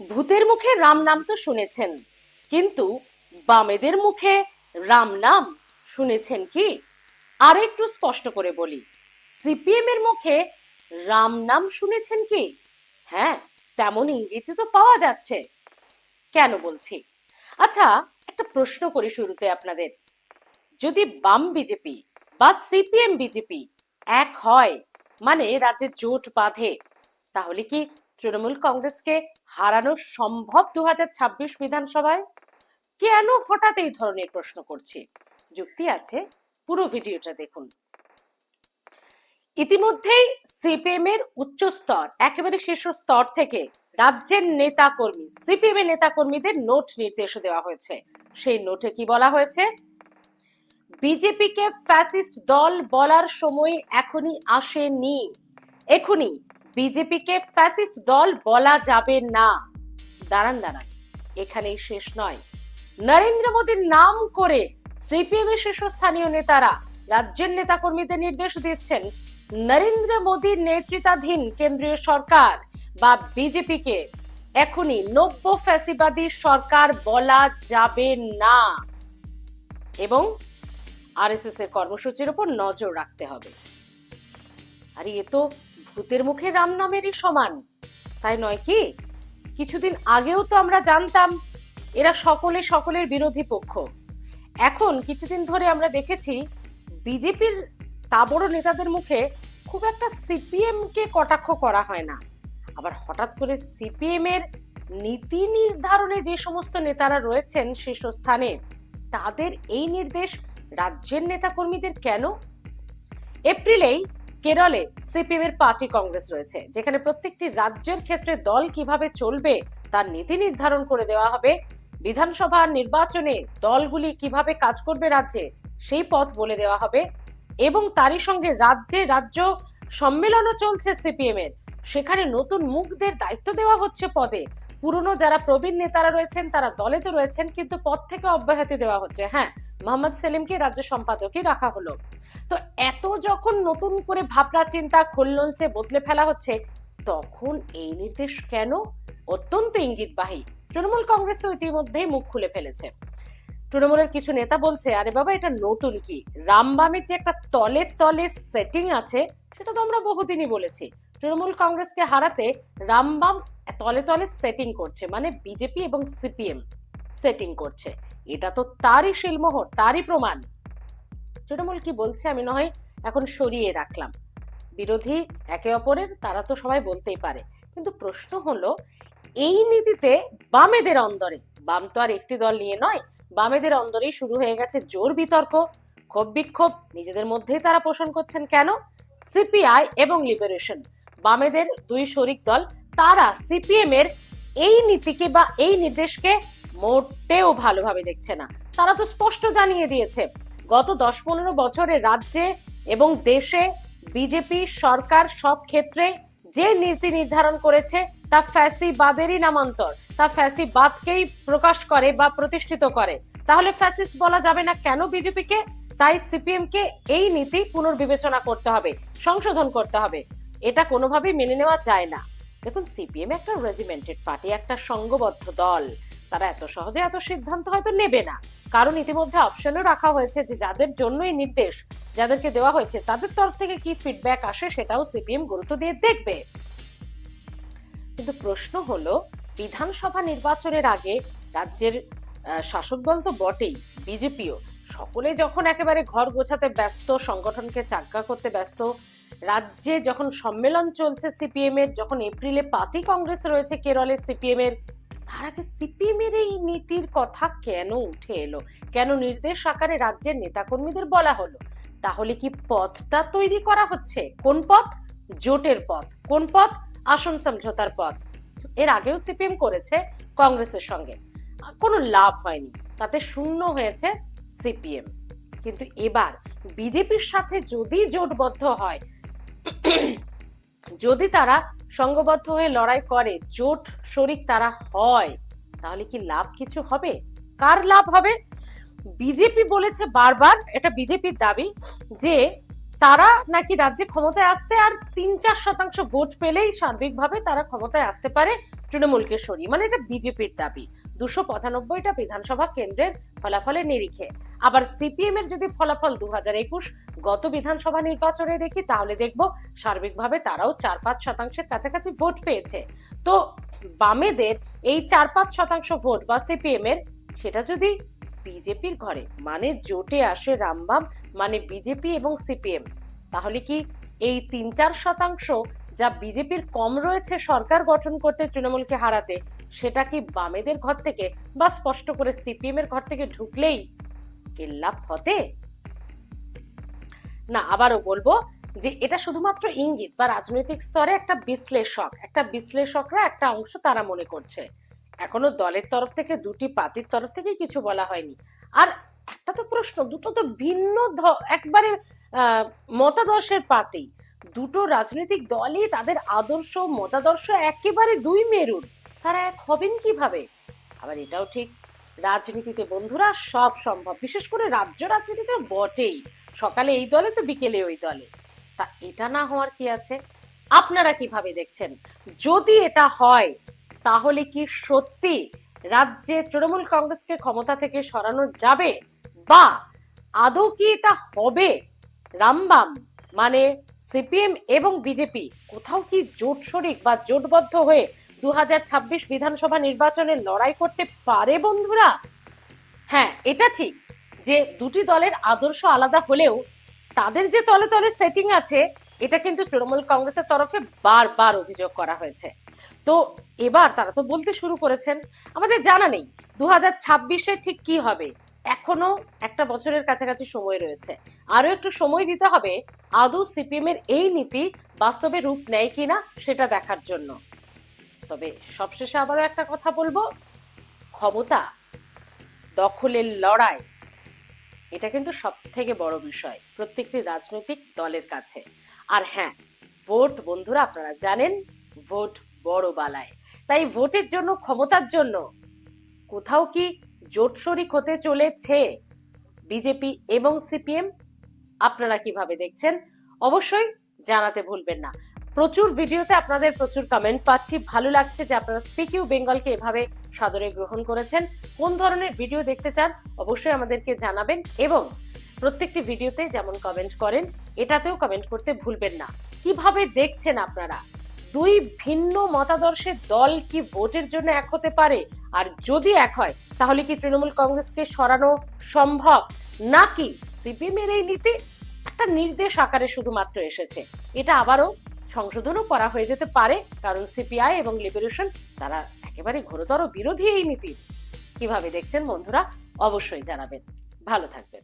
ভূতের মুখে রাম নাম তো শুনেছেন। কিন্তু বামেদের মুখে রাম নাম শুনেছেন কি? আর একটু স্পষ্ট করে বলি সিপিএম এর মুখে রাম নাম শুনেছেন কি? হ্যাঁ তেমন ইঙ্গিতই তো পাওয়া যাচ্ছে। কেন বলছি? আচ্ছা একটা প্রশ্ন করি শুরুতে আপনাদের। যদি বাম বিজেপি বা সিপিএম বিজেপি এক হয় মানে রাজ্যে জোট বাঁধে, তাহলে কি তৃণমূল কংগ্রেসকে হারানো সম্ভব দু বিধানসভায়? কেন হঠাৎ এই ধরনের প্রশ্ন করছি? যুক্তি আছে, পুরো ভিডিওটা দেখুন। ইতিমধ্যেই সিপিএম এর উচ্চ স্তর, একেবারে শীর্ষ স্তর থেকে রাজ্যের নেতা কর্মী সিপিএম এর নেতা কর্মীদের নোট নির্দেশ দেওয়া হয়েছে। সেই নোটে কি বলা হয়েছে? বিজেপিকে ফ্যাসিস্ট দল বলার সময় এখনই আসেনি। এখনই বিজেপিকে ফ্যাসিস্ট দল বলা যাবে না। দাঁড়ান দাঁড়ান। এখানেই শেষ নয়। নরেন্দ্র মোদীর নাম করে সিপিএম এর শীর্ষস্থানীয় নেতারা রাজ্যের নেতাকর্মীদের নির্দেশ দিচ্ছেন, নরেন্দ্র মোদীর নেতৃত্বাধীন কেন্দ্রীয় সরকার বা বিজেপিকে। এখনই নব্য ফ্যাসিবাদী সরকার বলা যাবে না। এবং আরএসএস এর কর্মসূচির উপর নজর রাখতে হবে। আর এ তো ভূতের মুখে রাম নামেরই সমান। তাই নয় কি? কিছুদিন আগেও তো আমরা জানতাম, এরা সকলে সকলের বিরোধী পক্ষ। এখন কিছুদিন ধরে আমরা দেখেছি, বিজেপির তাবড় নেতাদের মুখে খুব একটা সিপিএম কে কটাক্ষ করা হয় না। আবার হঠাৎ করে সিপিএম এর নীতি নির্ধারণে যে সমস্ত নেতারা রয়েছেন শীর্ষস্থানে, তাদের এই নির্দেশ রাজ্যের নেতাকর্মীদের কেন? এপ্রিলেই কেরলে সিপিএম এর পার্টি কংগ্রেস রয়েছে, যেখানে প্রত্যেকটি রাজ্যের ক্ষেত্রে দল কীভাবে চলবে তার নীতি নির্ধারণ করে দেওয়া হবে। বিধানসভা নির্বাচনে দলগুলি কীভাবে কাজ করবে রাজ্যে, সেই পথ বলে দেওয়া হবে এবং তারই সঙ্গে রাজ্যে রাজ্য সম্মেলনও চলছে সিপিএম এর সেখানে নতুন মুখদের দায়িত্ব দেওয়া হচ্ছে পদে। পুরনো যারা প্রবীণ নেতারা রয়েছেন, তারা দলে তো রয়েছেন, কিন্তু পদ থেকে অব্যাহতি দেওয়া হচ্ছে। হ্যাঁ মোহাম্মদ সেলিমকে রাজ্য সম্পাদকই রাখা হলো। তো এত যখন নতুন করে ভাবনা চিন্তা খোলনলচে বদলে ফেলা হচ্ছে, তখন এই নির্দেশ কেন? অত্যন্ত ইঙ্গিতবাহী। তৃণমূল কংগ্রেস তো ইতিমধ্যেই মুখ খুলে ফেলেছে। তৃণমূলের কিছু নেতা বলছে, আরে বাবা, এটা নতুন কি? রামবামের যে একটা তলে তলে সেটিং আছে, সেটা তো আমরা বহুদিনই বলেছি। তৃণমূল কংগ্রেসকে হারাতে রামবাম তলে তলে সেটিং করছে মানে বিজেপি এবং সিপিএম। সেটিং করছে। এটা তো তারই শিলমোহর, তারই প্রমাণ। তৃণমূল কি বলছে আমি নয়, এখন সরিয়ে রাখলাম। বিরোধী একে অপরের, তারা তো সবাই বলতেই পারে। কিন্তু প্রশ্ন হলো, এই নীতিতে বামেদের অন্দরে, বাম তো আর একটি দল নিয়ে নয়, বামেদের অন্দরেই শুরু হয়ে গেছে জোর বিতর্ক, ক্ষোভ বিক্ষোভ, নিজেদের মধ্যেই তারা পোষণ করছেন কেন? সিপিআই এবং লিবারেশন, বামেদের দুই শরিক দল, তারা সিপিএম এর এই নীতিকে বা এই নির্দেশকে মোটেও ভালোভাবে দেখছে না। তারা তো স্পষ্ট জানিয়ে দিয়েছে, গত দশ পনেরো বছরে রাজ্যে এবং দেশে বিজেপি সরকার সব ক্ষেত্রে যে নীতি নির্ধারণ করেছে, তা ফ্যাসিবাদেরই নামান্তর। তা ফ্যাসিবাদকেই প্রকাশ করে বা প্রতিষ্ঠিত করে। তাহলে ফ্যাসিস্ট বলা যাবে না কেন বিজেপিকে? তাই সিপিএম কে এই নীতি পুনর্বিবেচনা করতে হবে, সংশোধন করতে হবে। এটা কোনোভাবেই মেনে নেওয়া যায় না। দেখুন, সিপিএম একটা রেজিমেন্টেড পার্টি একটা সংঘবদ্ধ দল। তারা এত সহজে এত সিদ্ধান্ত হয়তো নেবে না। কারণ ইতিমধ্যে অপশনও রাখা হয়েছে যে যাদের জন্য এই নির্দেশ, যাদেরকে দেওয়া হয়েছে, তাদের তরফ থেকে কি ফিডব্যাক আসে সেটাও সিপিএম গুরুত্ব দিয়ে দেখবে। কিন্তু প্রশ্ন হলো, বিধানসভা নির্বাচনের আগে রাজ্যের শাসক দল তো বটেই, বিজেপিও। সকলে যখন একেবারে ঘর গোছাতে ব্যস্ত, সংগঠনকে চাঙ্গা করতে ব্যস্ত, রাজ্যে যখন সম্মেলন চলছে সিপিএম এর, যখন এপ্রিলে পার্টি কংগ্রেস রয়েছে কেরলে সিপিএম এর তার আগে সিপিএম এর এই নীতির কথা কেন উঠে এলো? কেন নির্দেশ আকারে রাজ্যের নেতাকর্মীদের বলা হলো? তাহলে কি পথটা তৈরি করা হচ্ছে? কোন পথ? জোটের পথ। কোন পথ? আসন সমঝোতার পথ। এর আগেও সিপিএম করেছে কংগ্রেসের সঙ্গে। কোনো লাভ হয়নি। তাতে শূন্য হয়েছে সিপিএম। কিন্তু এবার বিজেপির সাথে যদি জোটবদ্ধ হয়, যদি তারা সংঘবদ্ধ হয়ে লড়াই করে, জোট শরিক তারা হয়। তাহলে কি লাভ কিছু হবে? কার লাভ হবে? বিজেপি বলেছে বারবার, এটা বিজেপির দাবি, যে তারা নাকি রাজ্যে ক্ষমতায় আসতে আর তিন চার শতাংশ ভোট পেলেই সার্বিকভাবে তারা ক্ষমতায় আসতে পারে তৃণমূলকে সরিয়ে। মানে এটা বিজেপির দাবি। দুশো পঁচানব্বইটা বিধানসভা কেন্দ্রের ফলাফলের নিরিখে। আবার সিপিএম এর যদি ফলাফল দু হাজার একুশ গত বিধানসভা নির্বাচনে দেখি, তাহলে দেখব সার্বিকভাবে তারাও চার পাঁচ শতাংশের কাছাকাছি ভোট পেয়েছে। তো বামেদের এই চার পাঁচ শতাংশ ভোট বা সিপিএম এর, সেটা যদি বিজেপির ঘরে মানে জোটে আসে রামবাম মানে বিজেপি এবং সিপিএম, তাহলে কি এই তিন চার শতাংশ যা বিজেপির কম রয়েছে সরকার গঠন করতে তৃণমূলকে হারাতে, সেটা কি বামেদের ঘর থেকে বা স্পষ্ট করে সিপিএম এর ঘর থেকে ঢুকলেই কেল্লা ফতে না, আবারও বলব যে এটা শুধুমাত্র ইঙ্গিত বা রাজনৈতিক স্তরে একটা বিশ্লেষক, একটা বিশ্লেষকরা একটা অংশ তারা মনে করছে। এখনও দলের তরফ থেকে, দুটি পার্টির তরফ থেকে কিছু বলা হয়নি। আর একটা তো প্রশ্ন, দুটো তো ভিন্ন একবারে মতাদর্শের পার্টি। দুটো রাজনৈতিক দলই তাদের আদর্শ, মতাদর্শ একেবারে দুই মেরুর। তারা এক হবেন কীভাবে? আবার এটাও ঠিক। রাজনীতিতে বন্ধুরা সব সম্ভব। বিশেষ করে রাজ্য রাজনীতিতে বটেই। সকালে এই দলে তো বিকেলে ওই দলে। তা এটা না হওয়ার কি আছে? আপনারা কীভাবে দেখছেন? যদি এটা হয়, তাহলে কি সত্যি রাজ্যে তৃণমূল কংগ্রেসকে ক্ষমতা থেকে সরানো যাবে? বা আদৌ কি এটা হবে? রামবাম মানে সিপিএম এবং বিজেপি কোথাও কি জোট শরিক বা জোটবদ্ধ হয়ে দু হাজার ছাব্বিশ বিধানসভা নির্বাচনে লড়াই করতে পারে বন্ধুরা? হ্যাঁ এটা ঠিক যে দুটি দলের আদর্শ আলাদা হলেও তাদের যে তলে তলে সেটিং আছে, এটা কিন্তু তৃণমূল কংগ্রেসের তরফে বারবার অভিযোগ করা হয়েছে। তো এবার তারা তো বলতে শুরু করেছেন, আমাদের জানা নেই দু হাজার ঠিক কি হবে। এখনও একটা বছরের কাছাকাছি সময় রয়েছে। আরও একটু সময় দিতে হবে, আদৌ সিপিএম এর এই নীতি বাস্তবে রূপ নেয় কিনা সেটা দেখার জন্য। তবে সবশেষে আবারও একটা কথা বলব। ক্ষমতা, দখলের লড়াই, এটা কিন্তু সব থেকে বড় বিষয় প্রত্যেকটি রাজনৈতিক দলের কাছে। আর হ্যাঁ ভোট বন্ধুরা আপনারা জানেন, ভোট বড় বালায়। তাই ভোটের জন্য, ক্ষমতার জন্য কোথাও কি জোট শরিক হতে চলেছে? বিজেপি এবং সিপিএম, আপনারা কীভাবে দেখছেন? অবশ্যই জানাতে ভুলবেন না। প্রচুর ভিডিওতে আপনাদের প্রচুর কমেন্ট পাচ্ছি। ভালো লাগছে যে আপনারা স্পিক ইউ বেঙ্গলকে এভাবে সাদরে গ্রহণ করেছেন। কোন ধরনের ভিডিও দেখতে চান অবশ্যই আমাদেরকে জানাবেন এবং প্রত্যেকটি ভিডিওতে যেমন কমেন্ট করেন, এটাতেও কমেন্ট করতে ভুলবেন না। কীভাবে দেখছেন আপনারা? দুই ভিন্ন মতাদর্শের দল কি ভোটের জন্য এক হতে পারে? আর যদি এক হয়, তাহলে কি তৃণমূল কংগ্রেসকে সরানো সম্ভব? নাকি সিপিএম এর এই নীতি একটা নির্দেশ আকারে শুধুমাত্র এসেছে? এটা আবারও সংশোধনও করা হয়ে যেতে পারে, কারণ সিপিআই এবং লিবারেশন তারা একেবারে ঘোরতর বিরোধী এই নীতির কীভাবে দেখছেন বন্ধুরা, অবশ্যই জানাবেন। ভালো থাকবেন।